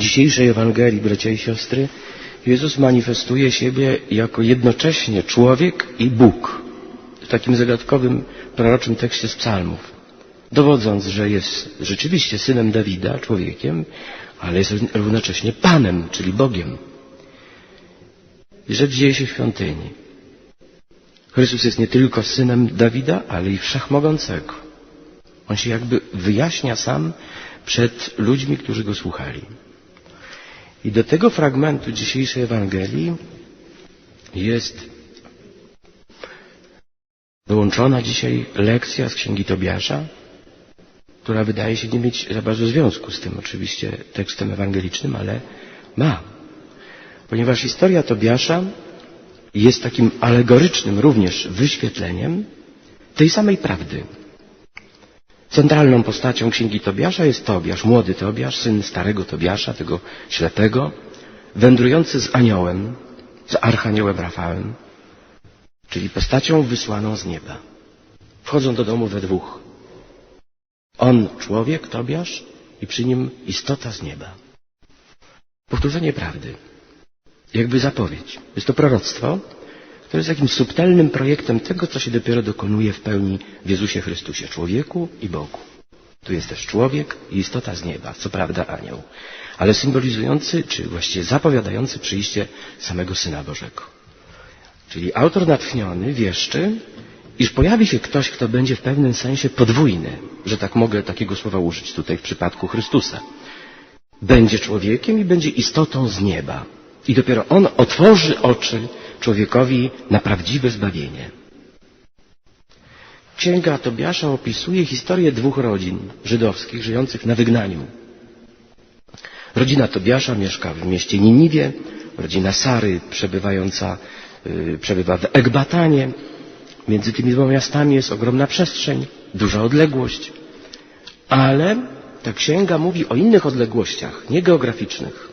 dzisiejszej Ewangelii, bracia i siostry, Jezus manifestuje siebie jako jednocześnie człowiek i Bóg w takim zagadkowym, proroczym tekście z psalmów, dowodząc, że jest rzeczywiście synem Dawida, człowiekiem, ale jest równocześnie Panem, czyli Bogiem. Rzecz dzieje się w świątyni. Chrystus jest nie tylko synem Dawida, ale i wszechmogącego. On się jakby wyjaśnia sam przed ludźmi, którzy go słuchali. I do tego fragmentu dzisiejszej Ewangelii jest dołączona dzisiaj lekcja z Księgi Tobiasza, która wydaje się nie mieć za bardzo związku z tym oczywiście tekstem ewangelicznym, ale ma. Ponieważ historia Tobiasza jest takim alegorycznym również wyświetleniem tej samej prawdy. Centralną postacią księgi Tobiasza jest Tobiasz, młody Tobiasz, syn starego Tobiasza, tego ślepego, wędrujący z aniołem, z archaniołem Rafałem, czyli postacią wysłaną z nieba. Wchodzą do domu we dwóch. On, człowiek, Tobiasz, i przy nim istota z nieba. Powtórzenie prawdy. Jakby zapowiedź. Jest to proroctwo, które jest takim subtelnym projektem tego, co się dopiero dokonuje w pełni w Jezusie Chrystusie, człowieku i Bogu. Tu jest też człowiek i istota z nieba, co prawda anioł, ale symbolizujący, czy właściwie zapowiadający przyjście samego Syna Bożego. Czyli autor natchniony wieszczy, iż pojawi się ktoś, kto będzie w pewnym sensie podwójny, że tak mogę takiego słowa użyć tutaj w przypadku Chrystusa. Będzie człowiekiem i będzie istotą z nieba. I dopiero on otworzy oczy człowiekowi na prawdziwe zbawienie. Księga Tobiasza opisuje historię dwóch rodzin żydowskich żyjących na wygnaniu. Rodzina Tobiasza mieszka w mieście Niniwie, rodzina Sary przebywająca, yy, przebywa w Ekbatanie. Między tymi dwoma miastami jest ogromna przestrzeń, duża odległość. Ale ta księga mówi o innych odległościach, nie geograficznych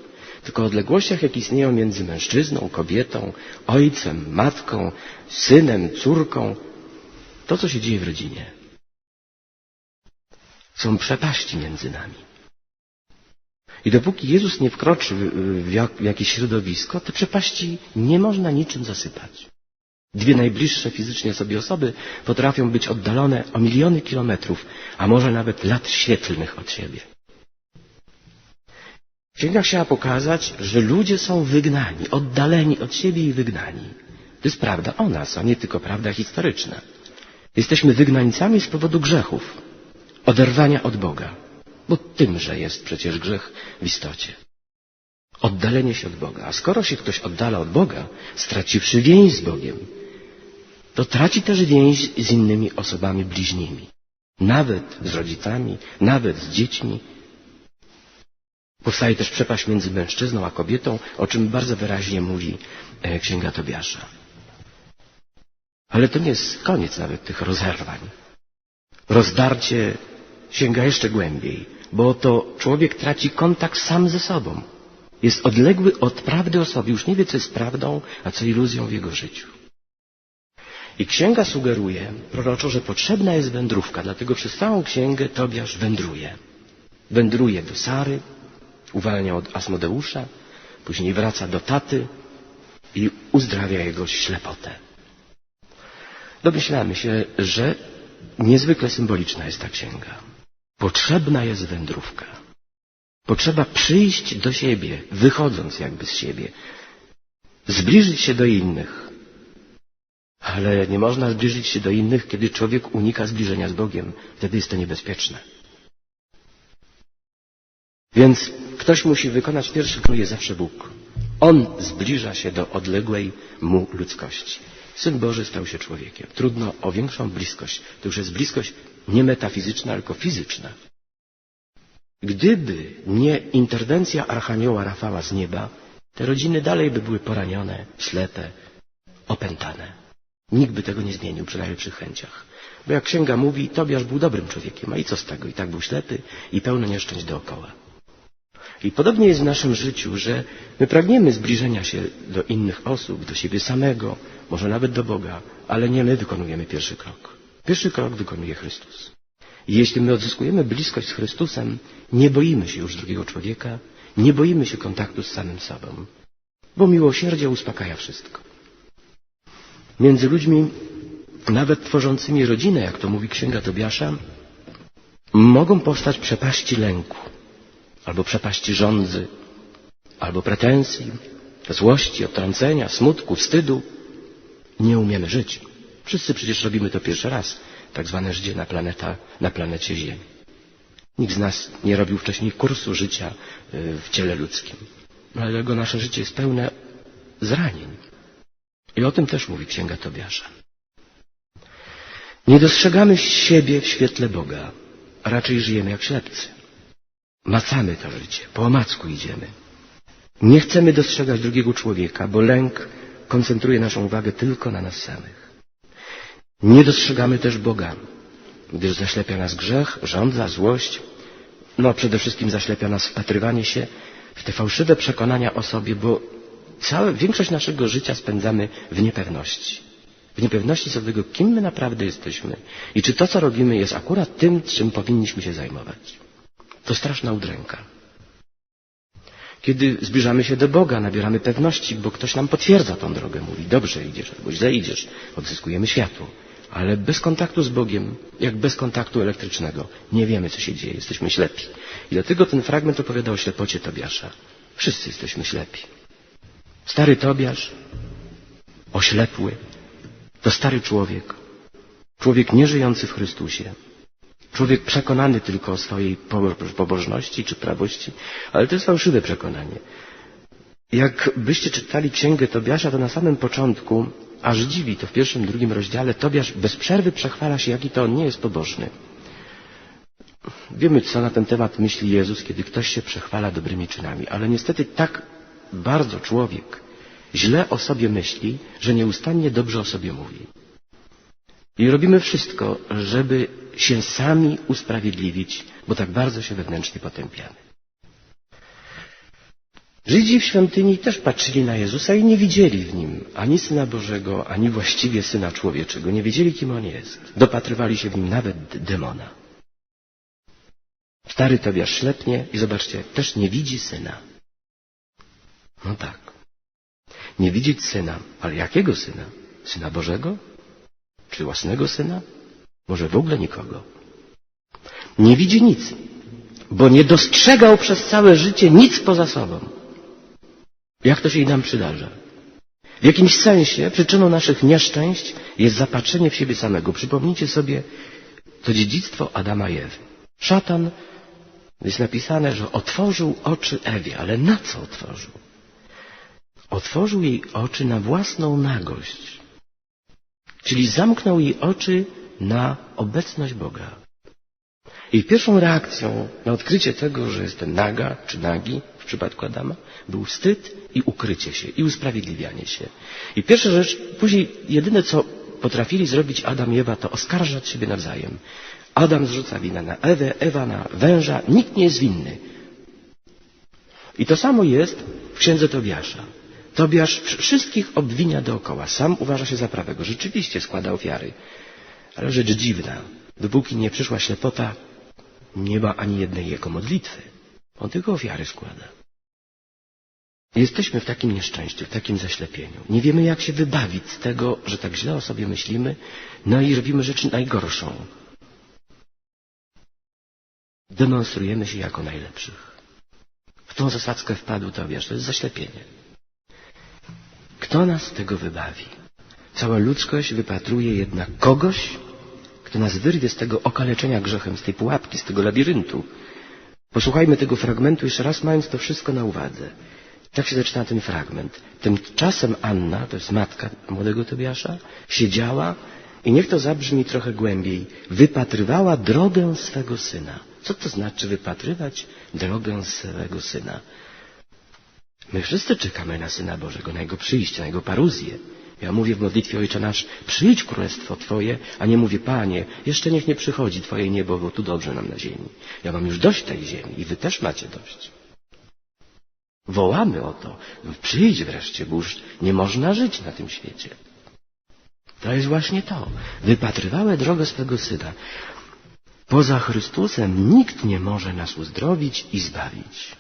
tylko odległościach, jakie istnieją między mężczyzną, kobietą, ojcem, matką, synem, córką. To, co się dzieje w rodzinie. Są przepaści między nami. I dopóki Jezus nie wkroczy w jakieś środowisko, te przepaści nie można niczym zasypać. Dwie najbliższe fizycznie sobie osoby potrafią być oddalone o miliony kilometrów, a może nawet lat świetlnych od siebie. Księga chciała pokazać, że ludzie są wygnani, oddaleni od siebie i wygnani. To jest prawda o nas, a nie tylko prawda historyczna. Jesteśmy wygnańcami z powodu grzechów, oderwania od Boga, bo tymże jest przecież grzech w istocie. Oddalenie się od Boga. A skoro się ktoś oddala od Boga, straciwszy więź z Bogiem, to traci też więź z innymi osobami bliźnimi. Nawet z rodzicami, nawet z dziećmi, Powstaje też przepaść między mężczyzną a kobietą, o czym bardzo wyraźnie mówi e, Księga Tobiasza. Ale to nie jest koniec nawet tych rozerwań. Rozdarcie sięga jeszcze głębiej, bo to człowiek traci kontakt sam ze sobą. Jest odległy od prawdy o sobie, już nie wie, co jest prawdą, a co iluzją w jego życiu. I księga sugeruje proroczo, że potrzebna jest wędrówka, dlatego przez całą księgę Tobiasz wędruje. Wędruje do Sary, uwalnia od Asmodeusza, później wraca do taty i uzdrawia jego ślepotę. Domyślamy się, że niezwykle symboliczna jest ta księga. Potrzebna jest wędrówka. Potrzeba przyjść do siebie, wychodząc jakby z siebie, zbliżyć się do innych. Ale nie można zbliżyć się do innych, kiedy człowiek unika zbliżenia z Bogiem. Wtedy jest to niebezpieczne. Więc ktoś musi wykonać pierwszy krok, jest zawsze Bóg. On zbliża się do odległej mu ludzkości. Syn Boży stał się człowiekiem. Trudno o większą bliskość. To już jest bliskość nie metafizyczna, tylko fizyczna. Gdyby nie interwencja Archanioła Rafała z nieba, te rodziny dalej by były poranione, ślepe, opętane. Nikt by tego nie zmienił, przynajmniej przy chęciach. Bo jak księga mówi, Tobiasz był dobrym człowiekiem, a i co z tego? I tak był ślepy i pełno nieszczęść dookoła. I podobnie jest w naszym życiu, że my pragniemy zbliżenia się do innych osób, do siebie samego, może nawet do Boga, ale nie my wykonujemy pierwszy krok. Pierwszy krok wykonuje Chrystus. I jeśli my odzyskujemy bliskość z Chrystusem, nie boimy się już drugiego człowieka, Nie boimy się kontaktu z samym sobą, bo miłosierdzie uspokaja wszystko. Między ludźmi, nawet tworzącymi rodzinę, jak to mówi księga Tobiasza, mogą powstać przepaści lęku, albo przepaści żądzy, albo pretensji, złości, odtrącenia, smutku, wstydu. Nie umiemy żyć. Wszyscy przecież robimy to pierwszy raz, tak zwane życie na, planeta, na planecie Ziemi. Nikt z nas nie robił wcześniej kursu życia y, w ciele ludzkim. Dlatego nasze życie jest pełne zranień. I o tym też mówi Księga Tobiasza. Nie dostrzegamy siebie w świetle Boga, a raczej żyjemy jak ślepcy. Macamy to życie, po omacku idziemy. Nie chcemy dostrzegać drugiego człowieka, bo lęk koncentruje naszą uwagę tylko na nas samych. Nie dostrzegamy też Boga, gdyż zaślepia nas grzech, żądza, złość. No przede wszystkim zaślepia nas wpatrywanie się w te fałszywe przekonania o sobie, bo całe, większość naszego życia spędzamy w niepewności. W niepewności co do tego, kim my naprawdę jesteśmy i czy to, co robimy, jest akurat tym, czym powinniśmy się zajmować. To straszna udręka. Kiedy zbliżamy się do Boga, nabieramy pewności, bo ktoś nam potwierdza tą drogę, mówi, dobrze idziesz, albo źle idziesz, odzyskujemy światło. Ale bez kontaktu z Bogiem, jak bez kontaktu elektrycznego, nie wiemy, co się dzieje, jesteśmy ślepi. I dlatego ten fragment opowiada o ślepocie Tobiasza. Wszyscy jesteśmy ślepi. Stary Tobiasz, oślepły, to stary człowiek, człowiek nieżyjący w Chrystusie, człowiek przekonany tylko o swojej pobożności czy prawości, ale to jest fałszywe przekonanie. Jak byście czytali księgę Tobiasza, to na samym początku, aż dziwi to w pierwszym, drugim rozdziale, Tobiasz bez przerwy przechwala się, jaki to on nie jest pobożny. Wiemy, co na ten temat myśli Jezus, kiedy ktoś się przechwala dobrymi czynami, ale niestety tak bardzo człowiek źle o sobie myśli, że nieustannie dobrze o sobie mówi. I robimy wszystko, żeby się sami usprawiedliwić, bo tak bardzo się wewnętrznie potępiamy. Żydzi w świątyni też patrzyli na Jezusa i nie widzieli w nim ani Syna Bożego, ani właściwie Syna Człowieczego. Nie wiedzieli, kim On jest. Dopatrywali się w nim nawet demona. Stary Tobiasz ślepnie i zobaczcie, też nie widzi Syna. No tak. Nie widzieć Syna. Ale jakiego Syna? Syna Bożego? Czy własnego Syna? Może w ogóle nikogo. Nie widzi nic, bo nie dostrzegał przez całe życie nic poza sobą. Jak to się i nam przydarza. W jakimś sensie przyczyną naszych nieszczęść jest zapatrzenie w siebie samego. Przypomnijcie sobie to dziedzictwo Adama i Ewy. Szatan jest napisane, że otworzył oczy Ewie, ale na co otworzył? Otworzył jej oczy na własną nagość. Czyli zamknął jej oczy na obecność Boga. I pierwszą reakcją na odkrycie tego, że jestem naga czy nagi w przypadku Adama, był wstyd i ukrycie się i usprawiedliwianie się. I pierwsza rzecz, później jedyne co potrafili zrobić Adam i Ewa, to oskarżać siebie nawzajem. Adam zrzuca winę na Ewę, Ewa na węża, nikt nie jest winny. I to samo jest w księdze Tobiasza. Tobiasz wszystkich obwinia dookoła. Sam uważa się za prawego. Rzeczywiście składa ofiary. Ale rzecz dziwna. Dopóki nie przyszła ślepota, nie ma ani jednej jego modlitwy. On tylko ofiary składa. Jesteśmy w takim nieszczęściu, w takim zaślepieniu. Nie wiemy, jak się wybawić z tego, że tak źle o sobie myślimy, no i robimy rzecz najgorszą. Demonstrujemy się jako najlepszych. W tą zasadzkę wpadł Tobiasz. To jest zaślepienie. Kto nas tego wybawi? Cała ludzkość wypatruje jednak kogoś, kto nas wyrwie z tego okaleczenia grzechem, z tej pułapki, z tego labiryntu. Posłuchajmy tego fragmentu jeszcze raz, mając to wszystko na uwadze. Tak się zaczyna ten fragment. Tymczasem Anna, to jest matka młodego Tobiasza, siedziała i niech to zabrzmi trochę głębiej, wypatrywała drogę swego syna. Co to znaczy wypatrywać drogę swego syna? My wszyscy czekamy na Syna Bożego, na Jego przyjście, na Jego paruzję. Ja mówię w modlitwie Ojcze nasz, przyjdź królestwo Twoje, a nie mówię, Panie, jeszcze niech nie przychodzi Twoje niebo, bo tu dobrze nam na ziemi. Ja mam już dość tej ziemi i Wy też macie dość. Wołamy o to, przyjdź wreszcie, bo już nie można żyć na tym świecie. To jest właśnie to. Wypatrywały drogę swego Syna. Poza Chrystusem nikt nie może nas uzdrowić i zbawić.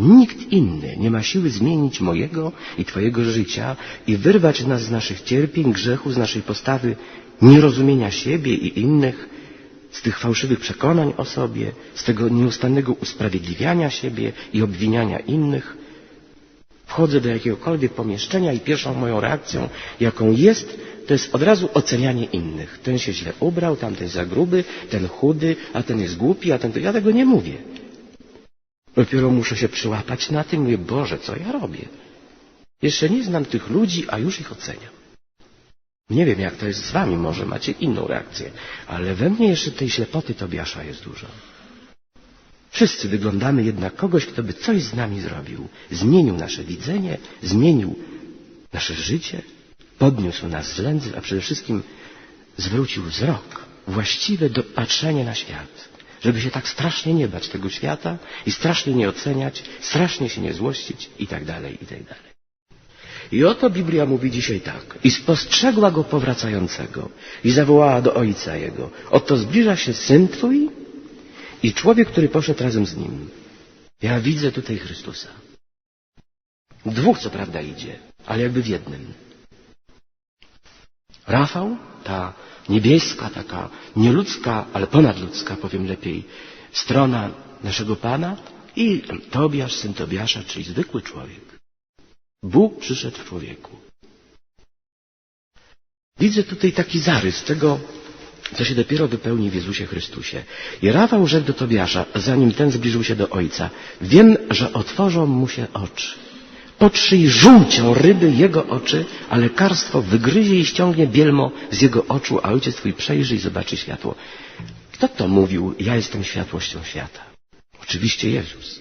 Nikt inny nie ma siły zmienić mojego i Twojego życia i wyrwać nas z naszych cierpień, grzechu, z naszej postawy nierozumienia siebie i innych, z tych fałszywych przekonań o sobie, z tego nieustannego usprawiedliwiania siebie i obwiniania innych. Wchodzę do jakiegokolwiek pomieszczenia i pierwszą moją reakcją, jaką jest, to jest od razu ocenianie innych. Ten się źle ubrał, tamten za gruby, ten chudy, a ten jest głupi, a ten... Ja tego nie mówię. Dopiero muszę się przyłapać na tym, mówię, Boże, co ja robię? Jeszcze nie znam tych ludzi, a już ich oceniam. Nie wiem, jak to jest z wami, może macie inną reakcję, ale we mnie jeszcze tej ślepoty Tobiasza jest dużo. Wszyscy wyglądamy jednak kogoś, kto by coś z nami zrobił. Zmienił nasze widzenie, zmienił nasze życie, podniósł nas z lędzy, a przede wszystkim zwrócił wzrok właściwy do patrzenia na świat. Żeby się tak strasznie nie bać tego świata i strasznie nie oceniać, strasznie się nie złościć i tak dalej, i tak dalej. I oto Biblia mówi dzisiaj tak. I spostrzegła go powracającego i zawołała do ojca jego. Oto zbliża się syn twój i człowiek, który poszedł razem z nim. Ja widzę tutaj Chrystusa. Dwóch co prawda idzie, ale jakby w jednym. Rafał, ta niebieska, taka nieludzka, ale ponadludzka, powiem lepiej, strona naszego Pana i Tobiasz, syn Tobiasza, czyli zwykły człowiek. Bóg przyszedł w człowieku. Widzę tutaj taki zarys tego, co się dopiero wypełni w Jezusie Chrystusie. I Rafał rzekł do Tobiasza, zanim ten zbliżył się do Ojca, wiem, że otworzą mu się oczy. Potrzyj żółcią ryby jego oczy, a lekarstwo wygryzie i ściągnie bielmo z jego oczu, a ojciec twój przejrzy i zobaczy światło. Kto to mówił, ja jestem światłością świata? Oczywiście Jezus.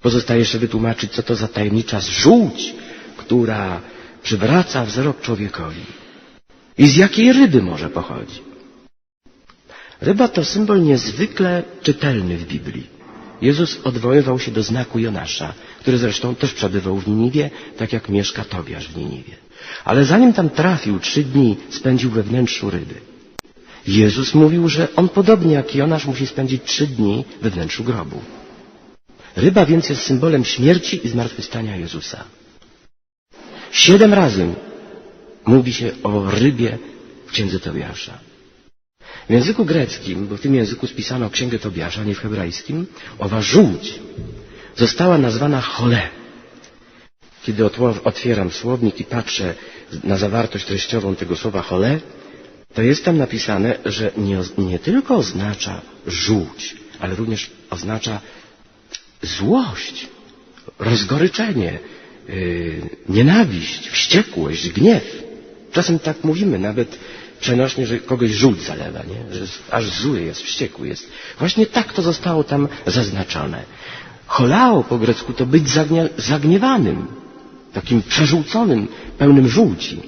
Pozostaje jeszcze wytłumaczyć, co to za tajemnicza żółć, która przywraca wzrok człowiekowi. I z jakiej ryby może pochodzi? Ryba to symbol niezwykle czytelny w Biblii. Jezus odwoływał się do znaku Jonasza, który zresztą też przebywał w Niniwie, tak jak mieszka Tobiasz w Niniwie. Ale zanim tam trafił, trzy dni spędził we wnętrzu ryby. Jezus mówił, że on podobnie jak Jonasz musi spędzić trzy dni we wnętrzu grobu. Ryba więc jest symbolem śmierci i zmartwychwstania Jezusa. Siedem razy mówi się o rybie w księdze Tobiasza. W języku greckim, bo w tym języku spisano księgę Tobiasza, nie w hebrajskim, owa żółć została nazwana chole. Kiedy otwieram słownik i patrzę na zawartość treściową tego słowa chole, to jest tam napisane, że nie, nie tylko oznacza żółć, ale również oznacza złość, rozgoryczenie, yy, nienawiść, wściekłość, gniew. Czasem tak mówimy, nawet przenośnie, że kogoś żółć zalewa, nie? że aż zły jest, wściekły jest. Właśnie tak to zostało tam zaznaczone. Cholao po grecku to być zagnie, zagniewanym, takim przeżółconym, pełnym żółci.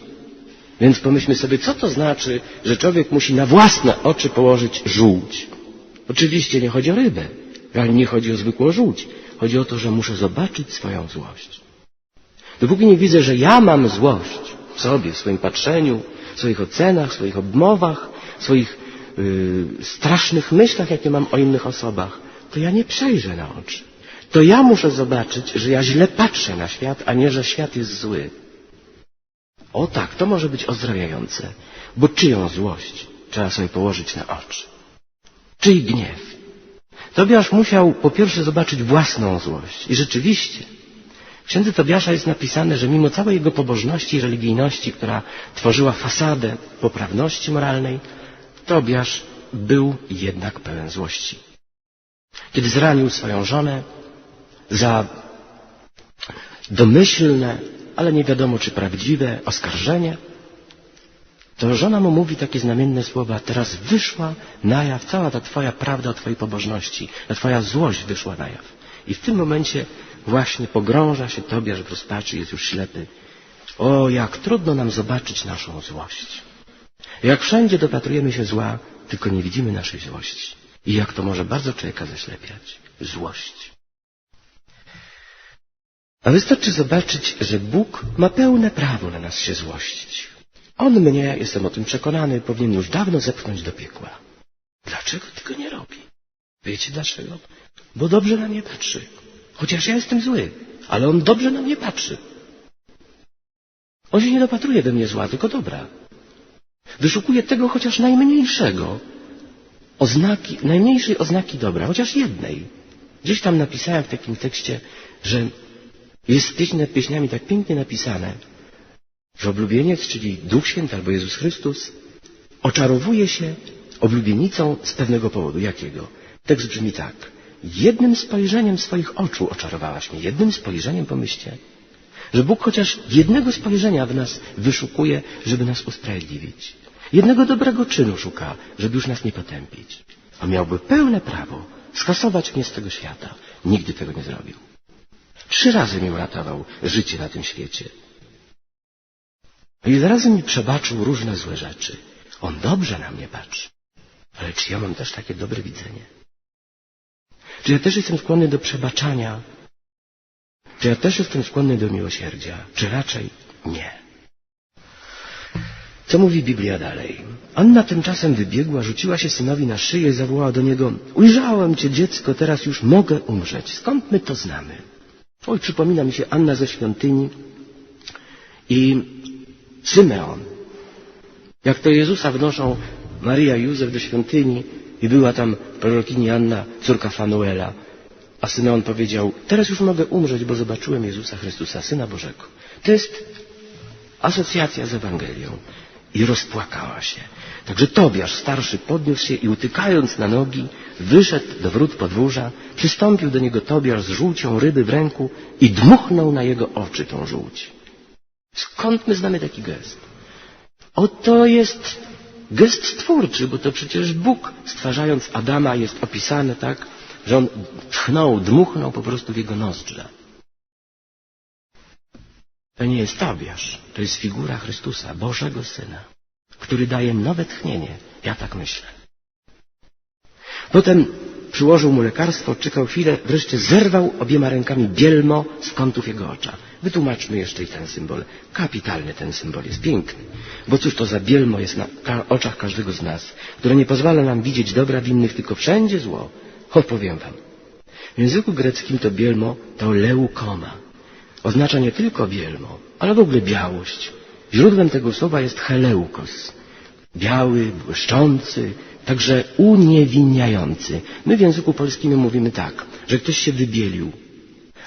Więc pomyślmy sobie, co to znaczy, że człowiek musi na własne oczy położyć żółć. Oczywiście nie chodzi o rybę, ale nie chodzi o zwykłą żółć. Chodzi o to, że muszę zobaczyć swoją złość. Dopóki nie widzę, że ja mam złość w sobie, w swoim patrzeniu, w swoich ocenach, w swoich obmowach, w swoich yy, strasznych myślach, jakie mam o innych osobach, to ja nie przejrzę na oczy. To ja muszę zobaczyć, że ja źle patrzę na świat, a nie, że świat jest zły. O tak, to może być ozdrawiające, bo czyją złość trzeba sobie położyć na oczy? Czyj gniew? Tobiasz musiał po pierwsze zobaczyć własną złość. I rzeczywiście, w księdze Tobiasza jest napisane, że mimo całej jego pobożności i religijności, która tworzyła fasadę poprawności moralnej, Tobiasz był jednak pełen złości. Kiedy zranił swoją żonę za domyślne, ale nie wiadomo czy prawdziwe oskarżenie, to żona mu mówi takie znamienne słowa, teraz wyszła na jaw cała ta twoja prawda o twojej pobożności, ta twoja złość wyszła na jaw. I w tym momencie właśnie pogrąża się Tobiasz w rozpaczy, jest już ślepy. O, jak trudno nam zobaczyć naszą złość. Jak wszędzie dopatrujemy się zła, tylko nie widzimy naszej złości. I jak to może bardzo człowieka zaślepiać. Złość. A wystarczy zobaczyć, że Bóg ma pełne prawo na nas się złościć. On mnie, jestem o tym przekonany, powinien już dawno zepchnąć do piekła. Dlaczego tego nie robi? Wiecie dlaczego? Bo dobrze na mnie patrzy. Chociaż ja jestem zły, ale on dobrze na mnie patrzy. On się nie dopatruje we mnie zła, tylko dobra. Wyszukuje tego chociaż najmniejszego, oznaki, najmniejszej oznaki dobra, chociaż jednej. Gdzieś tam napisałem w takim tekście, że jest pieśń nad pieśniami tak pięknie napisane, że oblubieniec, czyli Duch Święty albo Jezus Chrystus, oczarowuje się oblubienicą z pewnego powodu. Jakiego? Tekst brzmi tak. Jednym spojrzeniem swoich oczu oczarowałaś mnie. Jednym spojrzeniem pomyślcie, że Bóg chociaż jednego spojrzenia w nas wyszukuje, żeby nas usprawiedliwić. Jednego dobrego czynu szuka, żeby już nas nie potępić. A miałby pełne prawo skasować mnie z tego świata. Nigdy tego nie zrobił. Trzy razy mi uratował życie na tym świecie. I razy mi przebaczył różne złe rzeczy. On dobrze na mnie patrzy. Ale czy ja mam też takie dobre widzenie? Czy ja też jestem skłonny do przebaczania? Czy ja też jestem skłonny do miłosierdzia? Czy raczej nie? Co mówi Biblia dalej? Anna tymczasem wybiegła, rzuciła się synowi na szyję i zawołała do niego Ujrzałem cię, dziecko, teraz już mogę umrzeć. Skąd my to znamy? Oj, przypomina mi się Anna ze świątyni i Symeon. Jak to Jezusa wnoszą Maria i Józef do świątyni i była tam prorokini Anna, córka Fanuela. A Symeon powiedział, teraz już mogę umrzeć, bo zobaczyłem Jezusa Chrystusa, Syna Bożego. To jest asocjacja z Ewangelią. I rozpłakała się. Także Tobiasz starszy podniósł się i utykając na nogi, wyszedł do wrót podwórza, przystąpił do niego Tobiasz z żółcią ryby w ręku i dmuchnął na jego oczy tą żółć. Skąd my znamy taki gest? Oto jest gest stwórczy, bo to przecież Bóg stwarzając Adama jest opisany tak, że on tchnął, dmuchnął po prostu w jego nozdrza. To nie jest Tobiasz, to jest figura Chrystusa, Bożego Syna, który daje nowe tchnienie. Ja tak myślę. Potem przyłożył mu lekarstwo, czekał chwilę, wreszcie zerwał obiema rękami bielmo z kątów jego ocza. Wytłumaczmy jeszcze i ten symbol. Kapitalny ten symbol jest piękny. Bo cóż to za bielmo jest na oczach każdego z nas, które nie pozwala nam widzieć dobra w innych, tylko wszędzie zło. Odpowiem wam. W języku greckim to bielmo to leukoma. Oznacza nie tylko bielmo, ale w ogóle białość. Źródłem tego słowa jest heleukos. Biały, błyszczący, także uniewinniający. My w języku polskim mówimy tak, że ktoś się wybielił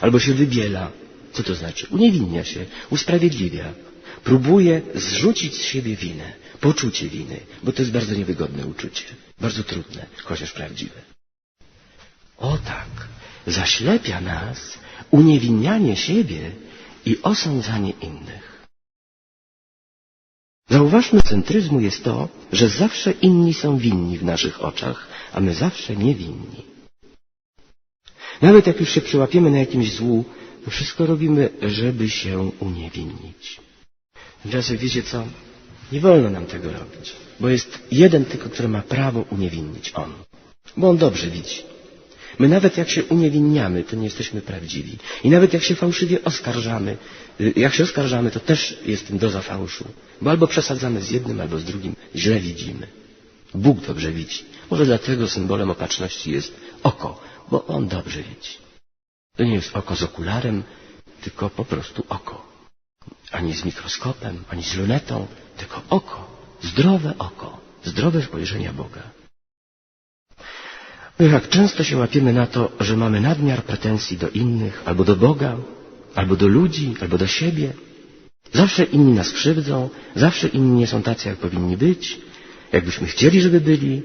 albo się wybiela. Co to znaczy? Uniewinnia się, usprawiedliwia. Próbuje zrzucić z siebie winę, poczucie winy, bo to jest bardzo niewygodne uczucie, bardzo trudne, chociaż prawdziwe. O tak, zaślepia nas uniewinnianie siebie i osądzanie innych. Zauważmy, centryzmu jest to, że zawsze inni są winni w naszych oczach, a my zawsze niewinni. Nawet jak już się przyłapiemy na jakimś złu, to wszystko robimy, żeby się uniewinnić. Tymczasem wiecie co? Nie wolno nam tego robić, bo jest jeden tylko, który ma prawo uniewinnić. On. Bo on dobrze widzi. My nawet jak się uniewinniamy, to nie jesteśmy prawdziwi. I nawet jak się fałszywie oskarżamy, jak się oskarżamy, to też jest doza fałszu. Bo albo przesadzamy z jednym, albo z drugim. Źle widzimy. Bóg dobrze widzi. Może dlatego symbolem opatrzności jest oko, bo On dobrze widzi. To nie jest oko z okularem, tylko po prostu oko. Ani z mikroskopem, ani z lunetą, tylko oko. Zdrowe oko. Zdrowe spojrzenia Boga. Jak często się łapiemy na to, że mamy nadmiar pretensji do innych, albo do Boga, albo do ludzi, albo do siebie. Zawsze inni nas krzywdzą, zawsze inni nie są tacy, jak powinni być, jakbyśmy chcieli, żeby byli,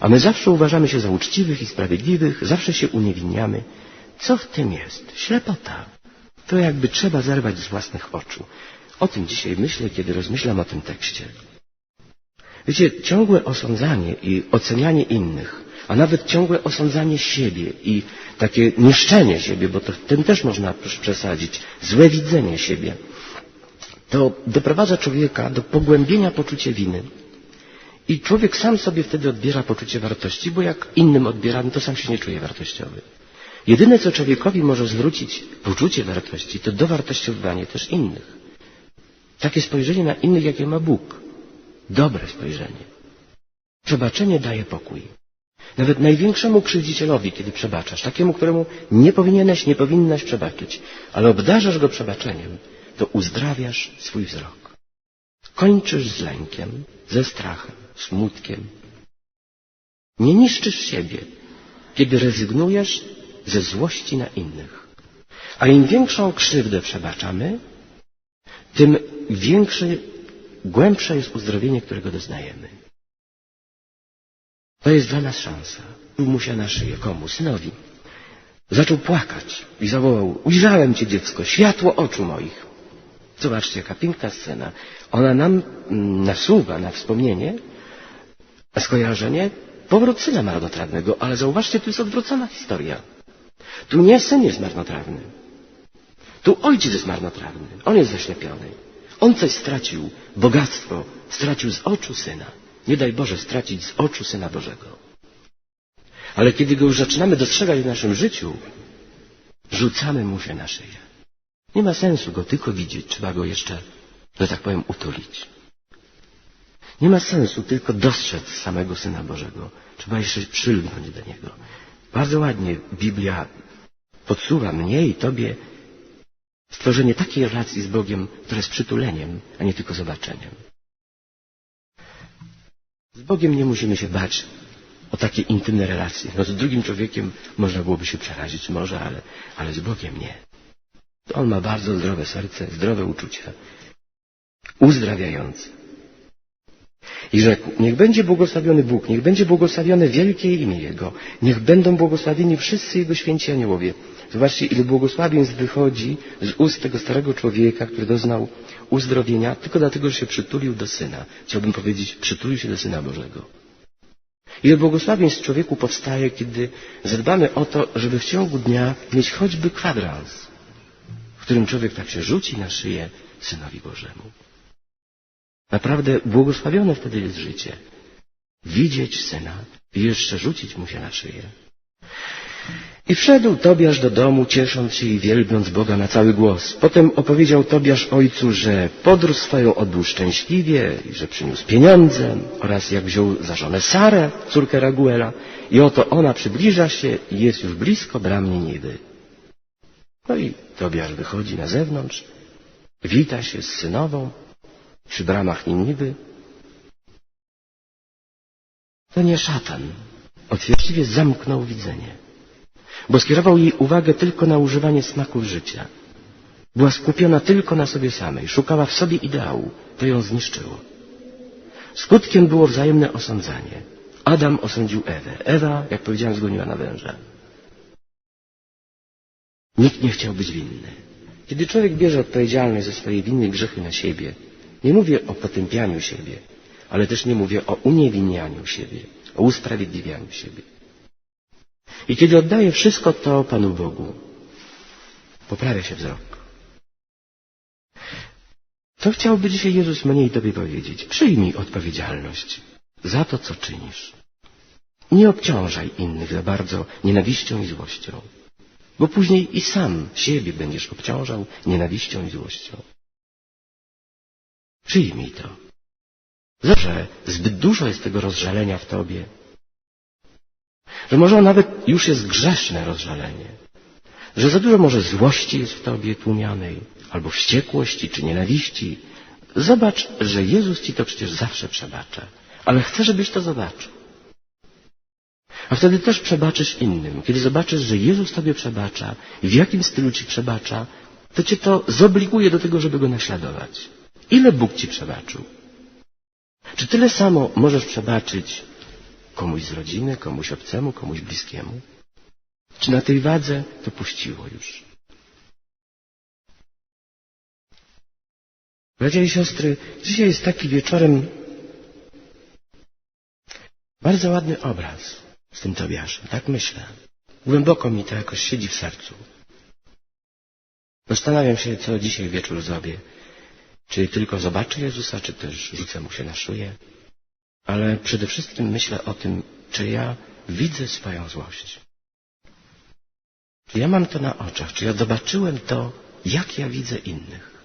a my zawsze uważamy się za uczciwych i sprawiedliwych, zawsze się uniewinniamy. Co w tym jest? Ślepota. To jakby trzeba zerwać z własnych oczu. O tym dzisiaj myślę, kiedy rozmyślam o tym tekście. Wiecie, ciągłe osądzanie i ocenianie innych a nawet ciągłe osądzanie siebie i takie niszczenie siebie, bo to tym też można przesadzić, złe widzenie siebie, to doprowadza człowieka do pogłębienia poczucia winy. I człowiek sam sobie wtedy odbiera poczucie wartości, bo jak innym odbiera, no to sam się nie czuje wartościowy. Jedyne, co człowiekowi może zwrócić poczucie wartości, to dowartościowanie też innych. Takie spojrzenie na innych, jakie ma Bóg. Dobre spojrzenie. Przebaczenie daje pokój. Nawet największemu krzywdzicielowi, kiedy przebaczasz, takiemu, któremu nie powinieneś, nie powinnaś przebaczyć, ale obdarzasz go przebaczeniem, to uzdrawiasz swój wzrok. Kończysz z lękiem, ze strachem, smutkiem. Nie niszczysz siebie, kiedy rezygnujesz ze złości na innych. A im większą krzywdę przebaczamy, tym większe, głębsze jest uzdrowienie, którego doznajemy. To jest dla nas szansa. Mu się na szyję. Komu? Synowi. Zaczął płakać i zawołał, ujrzałem Cię dziecko, światło oczu moich. Zobaczcie, jaka piękna scena. Ona nam mm, nasuwa na wspomnienie, na skojarzenie powrót syna marnotrawnego, ale zauważcie, tu jest odwrócona historia. Tu nie syn jest marnotrawny. Tu ojciec jest marnotrawny. On jest zaślepiony. On coś stracił, bogactwo stracił z oczu syna. Nie daj Boże stracić z oczu Syna Bożego. Ale kiedy go już zaczynamy dostrzegać w naszym życiu, rzucamy mu się na szyję. Nie ma sensu go tylko widzieć, trzeba go jeszcze, że tak powiem, utulić. Nie ma sensu tylko dostrzec samego Syna Bożego. Trzeba jeszcze przylgnąć do Niego. Bardzo ładnie Biblia podsuwa mnie i Tobie stworzenie takiej relacji z Bogiem, która jest przytuleniem, a nie tylko zobaczeniem. Z Bogiem nie musimy się bać o takie intymne relacje. No z drugim człowiekiem można byłoby się przerazić może, ale, ale z Bogiem nie. On ma bardzo zdrowe serce, zdrowe uczucia, uzdrawiające. I rzekł, niech będzie błogosławiony Bóg, niech będzie błogosławione wielkie imię Jego, niech będą błogosławieni wszyscy Jego święci aniołowie. Zobaczcie, ile błogosławieństw wychodzi z ust tego starego człowieka, który doznał uzdrowienia, tylko dlatego, że się przytulił do Syna. Chciałbym powiedzieć, przytulił się do Syna Bożego. Ile błogosławieństw człowieku powstaje, kiedy zadbamy o to, żeby w ciągu dnia mieć choćby kwadrans, w którym człowiek tak się rzuci na szyję Synowi Bożemu. Naprawdę błogosławione wtedy jest życie. Widzieć Syna i jeszcze rzucić mu się na szyję. I wszedł Tobiasz do domu, ciesząc się i wielbiąc Boga na cały głos. Potem opowiedział Tobiasz ojcu, że podróż swoją odbył szczęśliwie i że przyniósł pieniądze oraz jak wziął za żonę Sarę, córkę Raguela i oto ona przybliża się i jest już blisko bram Niniwy. No i Tobiasz wychodzi na zewnątrz, wita się z synową przy bramach Niniwy. To nie szatan. Otwierdziwie zamknął widzenie bo skierował jej uwagę tylko na używanie smaków życia. Była skupiona tylko na sobie samej, szukała w sobie ideału, to ją zniszczyło. Skutkiem było wzajemne osądzanie. Adam osądził Ewę. Ewa, jak powiedziałem, zgoniła na węża. Nikt nie chciał być winny. Kiedy człowiek bierze odpowiedzialność za swoje winy i grzechy na siebie, nie mówię o potępianiu siebie, ale też nie mówię o uniewinnianiu siebie, o usprawiedliwianiu siebie. I kiedy oddaję wszystko to Panu Bogu, poprawia się wzrok. To chciałby dzisiaj Jezus mnie i Tobie powiedzieć. Przyjmij odpowiedzialność za to, co czynisz. Nie obciążaj innych za bardzo nienawiścią i złością, bo później i sam siebie będziesz obciążał nienawiścią i złością. Przyjmij to. Zawsze zbyt dużo jest tego rozżalenia w Tobie, że może nawet już jest grzeszne rozżalenie, że za dużo może złości jest w tobie tłumianej, albo wściekłości czy nienawiści. Zobacz, że Jezus ci to przecież zawsze przebacza, ale chcę, żebyś to zobaczył. A wtedy też przebaczysz innym. Kiedy zobaczysz, że Jezus tobie przebacza w jakim stylu ci przebacza, to cię to zobliguje do tego, żeby go naśladować. Ile Bóg ci przebaczył? Czy tyle samo możesz przebaczyć Komuś z rodziny, komuś obcemu, komuś bliskiemu? Czy na tej wadze to puściło już? Bracia i siostry, dzisiaj jest taki wieczorem bardzo ładny obraz z tym Tobiaszem. Tak myślę. Głęboko mi to jakoś siedzi w sercu. Zastanawiam się, co dzisiaj wieczór zrobię. Czy tylko zobaczę Jezusa, czy też rzucę mu się na szyję ale przede wszystkim myślę o tym, czy ja widzę swoją złość. Czy ja mam to na oczach, czy ja zobaczyłem to, jak ja widzę innych.